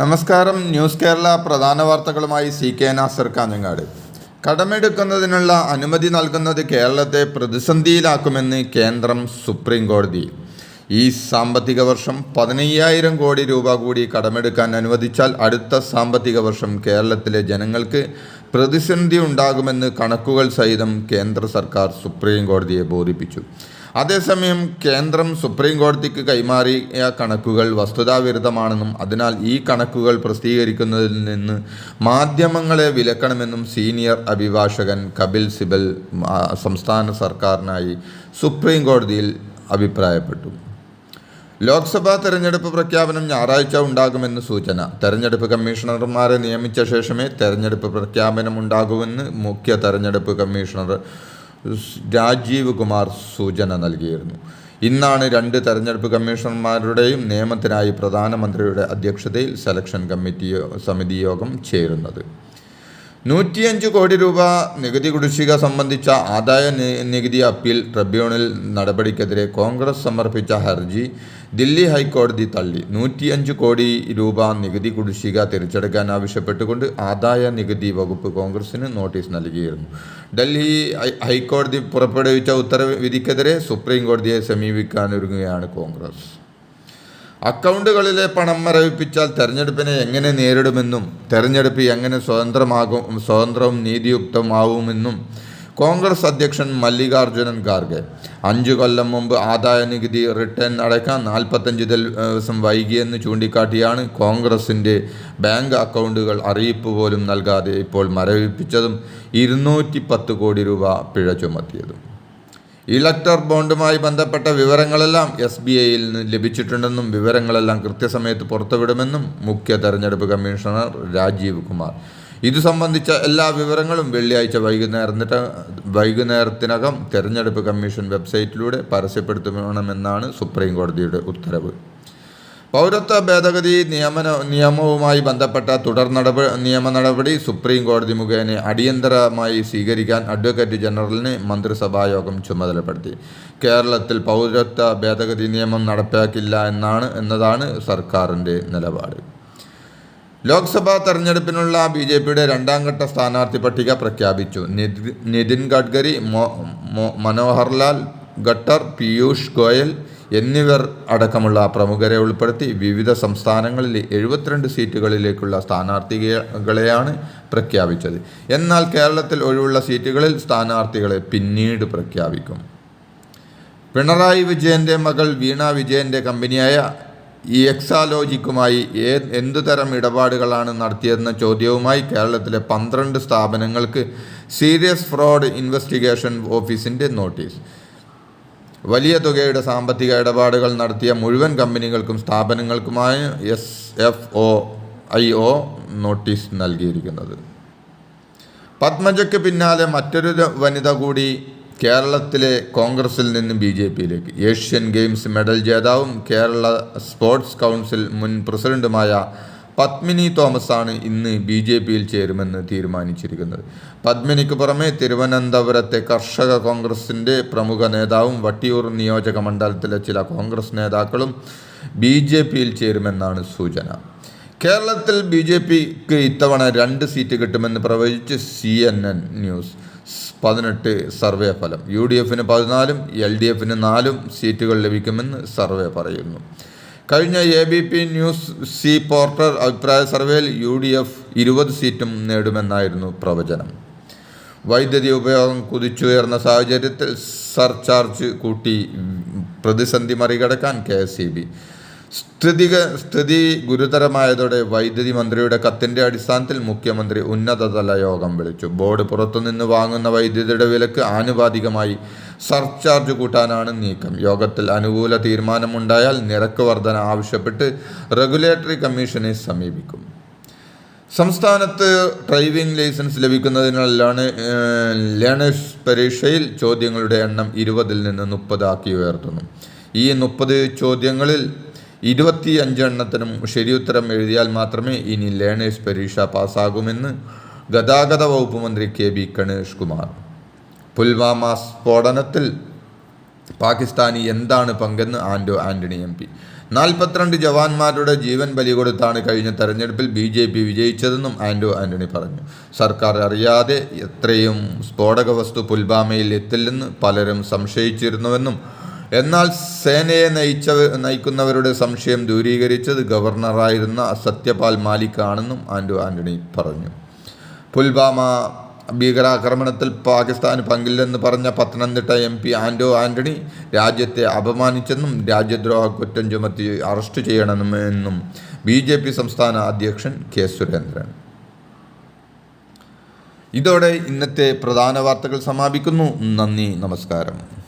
നമസ്കാരം. ന്യൂസ് കേരള പ്രധാന വാർത്തകളുമായി സി കെ നാസർ കാഞ്ഞങ്ങാട്. കടമെടുക്കുന്നതിനുള്ള അനുമതി നൽകുന്നത് കേരളത്തെ പ്രതിസന്ധിയിലാക്കുമെന്ന് കേന്ദ്രം സുപ്രീം കോടതി ഈ സാമ്പത്തിക വർഷം പതിനയ്യായിരം കോടി രൂപ കൂടി കടമെടുക്കാൻ അനുവദിച്ചാൽ അടുത്ത സാമ്പത്തിക വർഷം കേരളത്തിലെ ജനങ്ങൾക്ക് പ്രതിസന്ധി ഉണ്ടാകുമെന്ന് കണക്കുകൾ സഹിതം കേന്ദ്ര സർക്കാർ സുപ്രീം കോടതിയെ ബോധിപ്പിച്ചു. അതേസമയം കേന്ദ്രം സുപ്രീം കോടതിക്ക് കൈമാറിയ കണക്കുകൾ വസ്തുതാവിരുദ്ധമാണെന്നും അതിനാൽ ഈ കണക്കുകൾ പ്രസിദ്ധീകരിക്കുന്നതിൽ നിന്ന് മാധ്യമങ്ങളെ വിലക്കണമെന്നും സീനിയർ അഭിഭാഷകൻ കപിൽ സിബൽ സംസ്ഥാന സർക്കാരിനായി സുപ്രീം കോടതിയിൽ അഭിപ്രായപ്പെട്ടു. ലോക്സഭാ തെരഞ്ഞെടുപ്പ് പ്രഖ്യാപനം ഞായറാഴ്ച ഉണ്ടാകുമെന്ന് സൂചന. തെരഞ്ഞെടുപ്പ് കമ്മീഷണർമാരെ നിയമിച്ച ശേഷമേ തെരഞ്ഞെടുപ്പ് പ്രഖ്യാപനം ഉണ്ടാകുമെന്ന് മുഖ്യ തെരഞ്ഞെടുപ്പ് കമ്മീഷണർ രാജീവ് കുമാർ സൂചന നൽകിയിരുന്നു. ഇന്നാണ് രണ്ട് തെരഞ്ഞെടുപ്പ് കമ്മീഷണർമാരുടെയും നിയമത്തിനായി പ്രധാനമന്ത്രിയുടെ അധ്യക്ഷതയിൽ സെലക്ഷൻ കമ്മിറ്റി സമിതി യോഗം ചേരുന്നത്. നൂറ്റിയഞ്ച് കോടി രൂപ നികുതി കുടിശ്ശിക സംബന്ധിച്ച ആദായ നികുതി അപ്പീൽ ട്രിബ്യൂണൽ നടപടിക്കെതിരെ കോൺഗ്രസ് സമർപ്പിച്ച ഹർജി ദില്ലി ഹൈക്കോടതി തള്ളി. നൂറ്റിയഞ്ച് കോടി രൂപ നികുതി കുടിശ്ശിക തിരിച്ചെടുക്കാൻ ആവശ്യപ്പെട്ടുകൊണ്ട് ആദായ നികുതി വകുപ്പ് കോൺഗ്രസിന് നോട്ടീസ് നൽകിയിരുന്നു. ഡൽഹി ഹൈക്കോടതി പുറപ്പെടുവിച്ച ഉത്തരവ് വിധിക്കെതിരെ സുപ്രീം കോടതിയെ സമീപിക്കാനൊരുങ്ങുകയാണ് കോൺഗ്രസ്. അക്കൗണ്ടുകളിലെ പണം മരവിപ്പിച്ചാൽ തെരഞ്ഞെടുപ്പിനെ എങ്ങനെ നേരിടുമെന്നും തെരഞ്ഞെടുപ്പ് എങ്ങനെ സ്വതന്ത്രമാകും സ്വതന്ത്രവും നീതിയുക്തമാവുമെന്നും കോൺഗ്രസ് അധ്യക്ഷൻ മല്ലികാർജുനൻ ഖാർഗെ. അഞ്ചു കൊല്ലം മുമ്പ് ആദായ നികുതി റിട്ടേൺ അടയ്ക്കാൻ നാൽപ്പത്തഞ്ച് ദിവസം വൈകിയെന്ന് ചൂണ്ടിക്കാട്ടിയാണ് കോൺഗ്രസിന്റെ ബാങ്ക് അക്കൗണ്ടുകൾ അറിയിപ്പ് പോലും നൽകാതെ ഇപ്പോൾ മരവിപ്പിച്ചതും ഇരുന്നൂറ്റി കോടി രൂപ പിഴ ചുമത്തിയതും. ഇലക്ടർ ബോണ്ടുമായി ബന്ധപ്പെട്ട വിവരങ്ങളെല്ലാം എസ് ബി ഐയിൽ നിന്ന് ലഭിച്ചിട്ടുണ്ടെന്നും വിവരങ്ങളെല്ലാം കൃത്യസമയത്ത് പുറത്തുവിടുമെന്നും മുഖ്യ തെരഞ്ഞെടുപ്പ് കമ്മീഷണർ രാജീവ് കുമാർ. ഇതു സംബന്ധിച്ച എല്ലാ വിവരങ്ങളും വെള്ളിയാഴ്ച വൈകുന്നേരത്തിന് വൈകുന്നേരത്തിനകം തെരഞ്ഞെടുപ്പ് കമ്മീഷൻ വെബ്സൈറ്റിലൂടെ പരസ്യപ്പെടുത്തണമെന്നാണ് സുപ്രീം കോടതിയുടെ ഉത്തരവ്. പൗരത്വ ഭേദഗതി നിയമന നിയമവുമായി ബന്ധപ്പെട്ട തുടർ നടപ നിയമ നടപടി സുപ്രീം കോടതി മുഖേന അടിയന്തരമായി സ്വീകരിക്കാൻ അഡ്വക്കേറ്റ് ജനറലിന് മന്ത്രിസഭായോഗം ചുമതലപ്പെടുത്തി. കേരളത്തിൽ പൗരത്വ ഭേദഗതി നിയമം നടപ്പാക്കില്ല എന്നാണ് എന്നതാണ് സർക്കാരിന്റെ നിലപാട്. ലോക്സഭാ തെരഞ്ഞെടുപ്പിനുള്ള ബി ജെ പിയുടെ രണ്ടാം ഘട്ട സ്ഥാനാർത്ഥി പട്ടിക പ്രഖ്യാപിച്ചു. നിതിൻ ഗഡ്കരി മനോഹർലാൽ ഖട്ടർ പീയൂഷ് ഗോയൽ എന്നിവർ അടക്കമുള്ള പ്രമുഖരെ ഉൾപ്പെടുത്തി വിവിധ സംസ്ഥാനങ്ങളിൽ എഴുപത്തിരണ്ട് സീറ്റുകളിലേക്കുള്ള സ്ഥാനാർത്ഥികളെയാണ് പ്രഖ്യാപിച്ചത്. എന്നാൽ കേരളത്തിൽ ഒഴിവുള്ള സീറ്റുകളിൽ സ്ഥാനാർത്ഥികളെ പിന്നീട് പ്രഖ്യാപിക്കും. പിണറായി വിജയന്റെ മകൾ വീണ വിജയന്റെ കമ്പനിയായ ഈ എക്സാലോജിക്കുമായി ഏ എന്തുതരം ഇടപാടുകളാണ് നടത്തിയതെന്ന ചോദ്യവുമായി കേരളത്തിലെ പന്ത്രണ്ട് സ്ഥാപനങ്ങൾക്ക് സീരിയസ് ഫ്രോഡ് ഇൻവെസ്റ്റിഗേഷൻ ഓഫീസിന്റെ നോട്ടീസ്. വലിയ തുകയുടെ സാമ്പത്തിക ഇടപാടുകൾ നടത്തിയ മുഴുവൻ കമ്പനികൾക്കും സ്ഥാപനങ്ങൾക്കുമായി S F O I O notice നൽകിയിരിക്കുന്നത്. പത്മജയ്ക്ക് പിന്നാലെ മറ്റൊരു വനിത കൂടി കേരളത്തിലെ കോൺഗ്രസിൽ നിന്ന് ബി ജെ പിയിലേക്ക്. ഏഷ്യൻ ഗെയിംസ് മെഡൽ ജേതാവും കേരള സ്പോർട്സ് കൗൺസിൽ മുൻ പ്രസിഡന്റുമായ പത്മിനി ആണ് ഇന്ന് ബി ജെ പിയിൽ ചേരുമെന്ന് തീരുമാനിച്ചിരിക്കുന്നത്. പത്മിനിക്ക് പുറമെ തിരുവനന്തപുരത്തെ കർഷക കോൺഗ്രസിന്റെ പ്രമുഖ നേതാവും വട്ടിയൂർ നിയോജക മണ്ഡലത്തിലെ ചില കോൺഗ്രസ് നേതാക്കളും ബി ജെ പിയിൽ ചേരുമെന്നാണ് സൂചന. കേരളത്തിൽ ബി ജെ പിക്ക് ഇത്തവണ രണ്ട് സീറ്റ് കിട്ടുമെന്ന് പ്രവചിച്ച് സി എൻ എൻ ന്യൂസ്. പതിനെട്ട് സർവേ ഫലം. യു ഡി എഫിന് പതിനാലും എൽ ഡി എഫിന് നാലും സീറ്റുകൾ ലഭിക്കുമെന്ന് സർവേ പറയുന്നു. കഴിഞ്ഞ A B P news C voter അഭിപ്രായ സർവേയിൽ യു ഡി എഫ് ഇരുപത് സീറ്റും നേടുമെന്നായിരുന്നു പ്രവചനം. വൈദ്യുതി ഉപയോഗം കുതിച്ചുയർന്ന സാഹചര്യത്തിൽ സർചാർജ് കൂട്ടി പ്രതിസന്ധി മറികടക്കാൻ കെ എസ് ബി സ്ഥിതി ഗുരുതരമായതോടെ വൈദ്യുതി മന്ത്രിയുടെ കത്തിന്റെ അടിസ്ഥാനത്തിൽ മുഖ്യമന്ത്രി ഉന്നതതല യോഗം വിളിച്ചു. ബോർഡ് പുറത്തുനിന്ന് വാങ്ങുന്ന വൈദ്യുതിയുടെ വിലക്ക് ആനുപാതികമായി സർചാർജ് കൂട്ടാനാണ് നീക്കം. യോഗത്തിൽ അനുകൂല തീരുമാനമുണ്ടായാൽ നിരക്ക് വർധന ആവശ്യപ്പെട്ട് റെഗുലേറ്ററി കമ്മീഷനെ സമീപിക്കും. സംസ്ഥാനത്ത് ഡ്രൈവിംഗ് ലൈസൻസ് ലഭിക്കുന്നതിനാലാണ് ലേണേഴ്സ് പരീക്ഷയിൽ ചോദ്യങ്ങളുടെ എണ്ണം ഇരുപതിൽ നിന്ന് മുപ്പതാക്കി ഉയർത്തുന്നു. ഈ മുപ്പത് ചോദ്യങ്ങളിൽ ഇരുപത്തി അഞ്ചെണ്ണത്തിനും ശരിയുത്തരം എഴുതിയാൽ മാത്രമേ ഇനി ലേണേഴ്സ് പരീക്ഷ പാസ്സാകുമെന്ന് ഗതാഗത വകുപ്പ് മന്ത്രി കെ ബി ഗണേഷ് കുമാർ. പുൽവാമ സ്ഫോടനത്തിൽ പാകിസ്ഥാനി എന്താണ് പങ്കെന്ന് ആൻഡോ ആന്റണി എം പി. നാൽപ്പത്തിരണ്ട് ജവാന്മാരുടെ ജീവൻ ബലി കൊടുത്താണ് കഴിഞ്ഞ തെരഞ്ഞെടുപ്പിൽ ബി ജെ പി വിജയിച്ചതെന്നും ആൻഡോ ആന്റണി പറഞ്ഞു. സർക്കാർ അറിയാതെ എത്രയും സ്ഫോടക വസ്തു പുൽവാമയിൽ എത്തില്ലെന്ന് പലരും സംശയിച്ചിരുന്നുവെന്നും എന്നാൽ സേനയെ നയിച്ച നയിക്കുന്നവരുടെ സംശയം ദൂരീകരിച്ചത് ഗവർണറായിരുന്ന സത്യപാൽ മാലിക് ആണെന്നും ആൻഡു ആന്റണി പറഞ്ഞു. പുൽവാമ ഭീകരാക്രമണത്തിൽ പാകിസ്ഥാന് പങ്കില്ലെന്ന് പറഞ്ഞ പത്തനംതിട്ട എം പി ആൻഡോ ആന്റണി രാജ്യത്തെ അപമാനിച്ചെന്നും രാജ്യദ്രോഹ കുറ്റം ചുമത്തി അറസ്റ്റ് ചെയ്യണമെന്നും ബി ജെ പി സംസ്ഥാന അധ്യക്ഷൻ കെ സുരേന്ദ്രൻ. ഇതോടെ ഇന്നത്തെ പ്രധാന വാർത്തകൾ സമാപിക്കുന്നു. നന്ദി നമസ്കാരം.